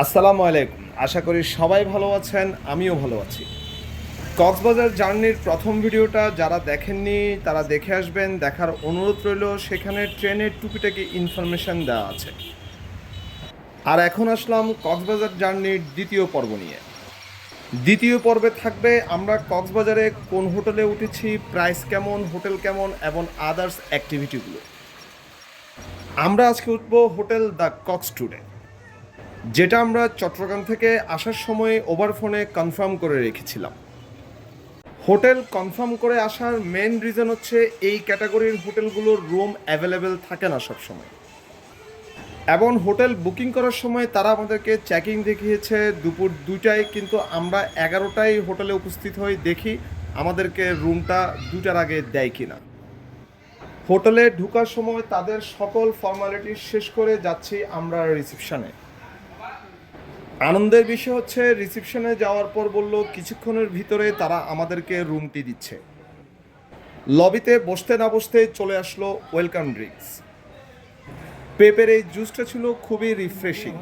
আসসালামু আলাইকুম। আশা করি সবাই ভালো আছেন, আমিও ভালো আছি। কক্সবাজার জার্নির প্রথম ভিডিওটা যারা দেখেননি, তারা দেখে আসবেন। দেখার অনুরোধ রইল, সেখানে ট্রেনের টুকিটাকি ইনফরমেশন দেওয়া আছে। আর এখন আসলাম কক্সবাজার জার্নির দ্বিতীয় পর্ব নিয়ে। দ্বিতীয় পর্বে থাকবে, আমরা কক্সবাজারে কোন হোটেলে উঠেছি প্রাইস কেমন, হোটেল কেমন, এবং আদার্স অ্যাক্টিভিটিগুলো আমরা আজকে উঠবো হোটেল দ্য কক্স টুডে। যেটা আমরা চট্টগ্রাম থেকে আসার সময় ওভারফোনে কনফার্ম করে রেখেছিলাম। হোটেল কনফার্ম করে আসার মেন রিজন হচ্ছে এই ক্যাটাগরির হোটেলগুলোর রুম অ্যাভেলেবেল থাকে না সব সময় এবং হোটেল বুকিং করার সময় তারা আমাদেরকে চেকিং দেখিয়েছে দুপুর দুইটায়, কিন্তু আমরা এগারোটায় হোটেলে উপস্থিত হই, দেখি আমাদেরকে রুমটা দুটার আগে দেয় কিনা। হোটেলে ঢুকার সময় তাদের সকল ফর্মালিটি শেষ করে যাচ্ছি আমরা রিসেপশনে আনন্দের বিষয় হচ্ছে রিসেপশনে যাওয়ার পর বলল কিছুক্ষণের ভিতরে তারা আমাদেরকে রুমটি দিচ্ছে। লবিতে বসতে না বসতে চলে আসলো ওয়েলকাম ড্রিঙ্কস পেপের এই জুসটা ছিল খুবই রিফ্রেশিং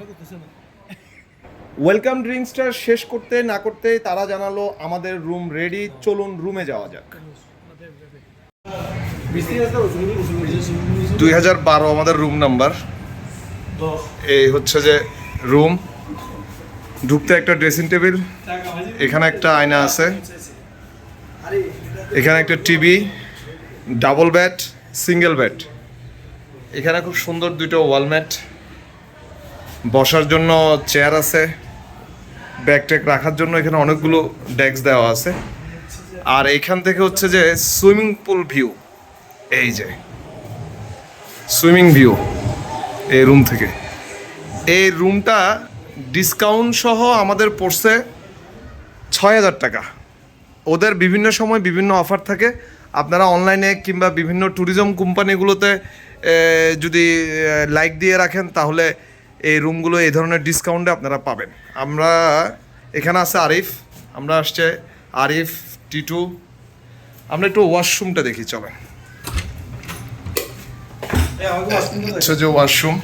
ওয়েলকাম ড্রিঙ্কসটা শেষ করতে না করতে তারা জানালো আমাদের রুম রেডি চলুন রুমে যাওয়া যাক। দুই হাজার বারো আমাদের রুম নাম্বার এই হচ্ছে যে রুম ঢুকতে একটা ড্রেসিং টেবিল এখানে একটা আয়না আছে, এখানে একটা TV double bed single bed এখানে খুব সুন্দর দুটো ওয়ালম্যাট বসার জন্য চেয়ার আছে ব্যাগ ট্যাগ রাখার জন্য এখানে অনেকগুলো ডেস্ক দেওয়া আছে। আর এখান থেকে হচ্ছে যে সুইমিং পুল ভিউ এই যে সুইমিং ভিউ এই রুম থেকে। এই রুমটা ডিসকাউন্ট সহ আমাদের পড়ছে ছয় হাজার টাকা। ওদের বিভিন্ন সময় বিভিন্ন অফার থাকে। আপনারা অনলাইনে কিংবা বিভিন্ন ট্যুরিজম কোম্পানিগুলোতে যদি লাইক দিয়ে রাখেন তাহলে এই রুমগুলো এই ধরনের ডিসকাউন্টে আপনারা পাবেন। আমরা এখানে আছে আরিফ আমরা আসছে আরিফ টিটু। আমরা একটু ওয়াশরুমটা দেখি চলেন। হচ্ছে যে ওয়াশরুম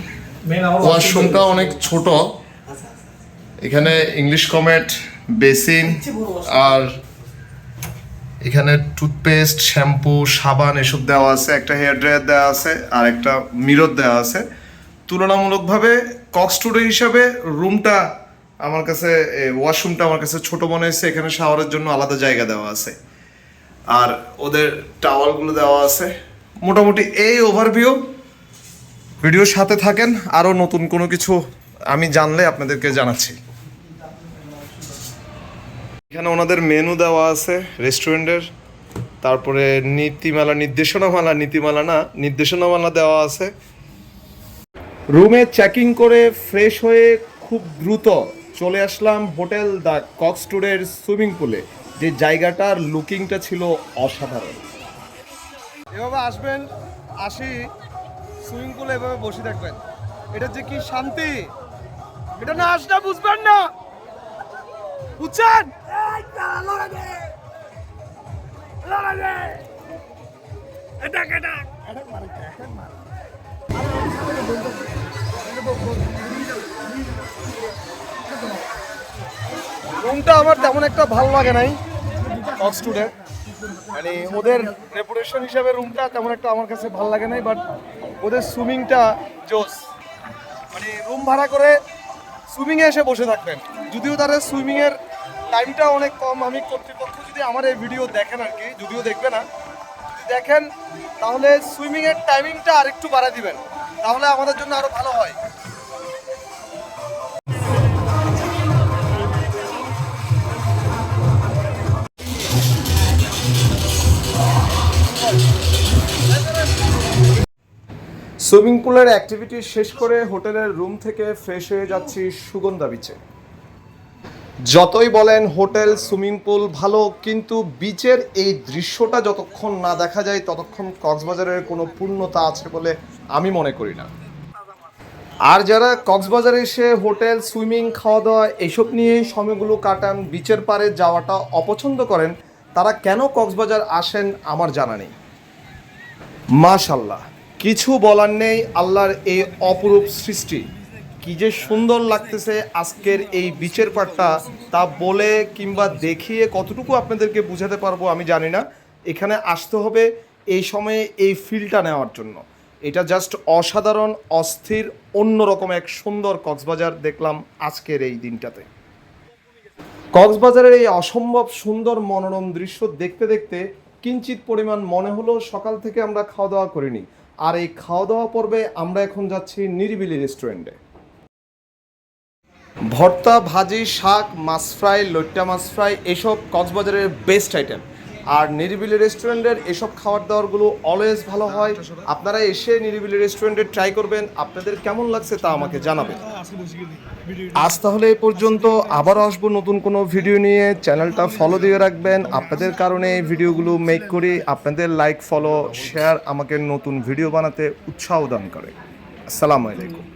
ওয়াশরুমটা অনেক ছোট। এখানে ইংলিশ কমেট বেসিন আর এখানে টুথপেস্ট শ্যাম্পু সাবান এসব দেওয়া আছে, একটা হেয়ার ড্রায়ার দেওয়া আছে, আর একটা মিরর দেওয়া আছে। তুলনামূলকভাবে কক্স টুডে হিসাবে রুমটা আমার কাছে ওয়াশরুমটা আমার কাছে ছোট মনে হয়েছে, এখানে শাওয়ারের জন্য আলাদা জায়গা দেওয়া আছে। আর ওদের টাওয়ালগুলো দেওয়া আছে। মোটামুটি এই ওভারভিউ ভিডিওর সাথে থাকেন, আরও নতুন কোনো কিছু আমি জানলে আপনাদেরকে জানাচ্ছি। এখানে ওনাদের মেনু দেওয়া আছে রেস্টুরেন্টের তারপরে নীতিমালা, নির্দেশনামালা, নীতিমালা না, নির্দেশনামালা দেওয়া আছে। রুমে চেকিং করে ফ্রেশ হয়ে খুব দ্রুত চলে আসলাম হোটেল দ্য কক্স ট্যুরের সুইমিং পুলে। যে জায়গাটার লুকিংটা ছিল অসাধারণ। এভাবে আসবেন, আসি। সুইমিং পুলে এভাবে বসে থাকবেন। এটা যে কি শান্তি! এটা না আসলে বুঝবেন না। বুঝছেন? রুমটা আমার তেমন একটা ভালো লাগে নাই কক্স টুডে মানে ওদের রেপুটেশন হিসাবে রুমটা তেমন একটা আমার কাছে ভালো লাগে নাই বাট ওদের সুইমিংটা জোস। মানে রুম ভাড়া করে সুইমিংয়ে এসে বসে থাকবেন। যদিও তারা সুইমিংয়ের টাইমটা অনেক কম, আমি কর্তৃপক্ষ যদি আমার এই ভিডিও দেখেন আর কি, যদিও দেখবে না, যদি দেখেন, তাহলে সুইমিংয়ের টাইমিংটা আরেকটু বাড়া দিবেন। তাহলে আমাদের জন্য আরও ভালো হয়। সুইমিং পুলের অ্যাক্টিভিটি শেষ করে হোটেলের রুম থেকে ফ্রেশ হয়ে যাচ্ছি সুগন্ধা বিচে যতই বলেন হোটেল, সুইমিং পুল ভালো, কিন্তু বিচের এই দৃশ্যটা যতক্ষণ না দেখা যায়, ততক্ষণ কক্সবাজারের কোনো পূর্ণতা আছে বলে আমি মনে করি না। আর যারা কক্সবাজারে এসে হোটেল, সুইমিং খাওয়া দাওয়া এইসব নিয়ে সময়গুলো কাটান বিচের পারে যাওয়াটা অপছন্দ করেন, তারা কেন কক্সবাজার আসেন আমার জানা নেই। মাশাল্লাহ কিছু বলার নেই আল্লাহর এই অপরূপ সৃষ্টি। কি যে সুন্দর লাগতেছে আজকের এই বিচের পাড়টা তা বলে কিংবা দেখিয়ে কতটুকু আপনাদেরকে বুঝাতে পারব আমি জানি না। এখানে আসতে হবে এই সময়ে এই ফিলটা নেওয়ার জন্য। এটা জাস্ট অসাধারণ, অস্থির, অন্যরকম এক সুন্দর কক্সবাজার দেখলাম আজকের এই দিনটাতে। কক্সবাজারের এই অসম্ভব সুন্দর মনোরম দৃশ্য দেখতে দেখতে কিঞ্চিত পরিমাণ মনে হলো সকাল থেকে আমরা খাওয়া দাওয়া করিনি। আর এই খাওয়া দাওয়া পর্বে আমরা এখন যাচ্ছি নিরিবিলি রেস্টুরেন্টে। ভর্তা, ভাজি, শাক, মাছ ফ্রাই, লইট্টা মাছ ফ্রাই, এসব কক্সবাজারের বেস্ট আইটেম আর নিরিবিলি রেস্টুরেন্টের এসব খাবার দাবারগুলো অলওয়েজ ভালো হয়। আপনারা এসে নিরিবিলি রেস্টুরেন্টে ট্রাই করবেন। আপনাদের কেমন লাগছে তা আমাকে জানাবেন। আজ তাহলে এই পর্যন্ত। আবার আসব নতুন কোনো ভিডিও নিয়ে। চ্যানেলটা ফলো দিয়ে রাখবেন। আপনাদের কারণে এই ভিডিওগুলো মেক করি। আপনাদের লাইক ফলো শেয়ার আমাকে নতুন ভিডিও বানাতে উৎসাহ দান করে। আসসালামু আলাইকুম।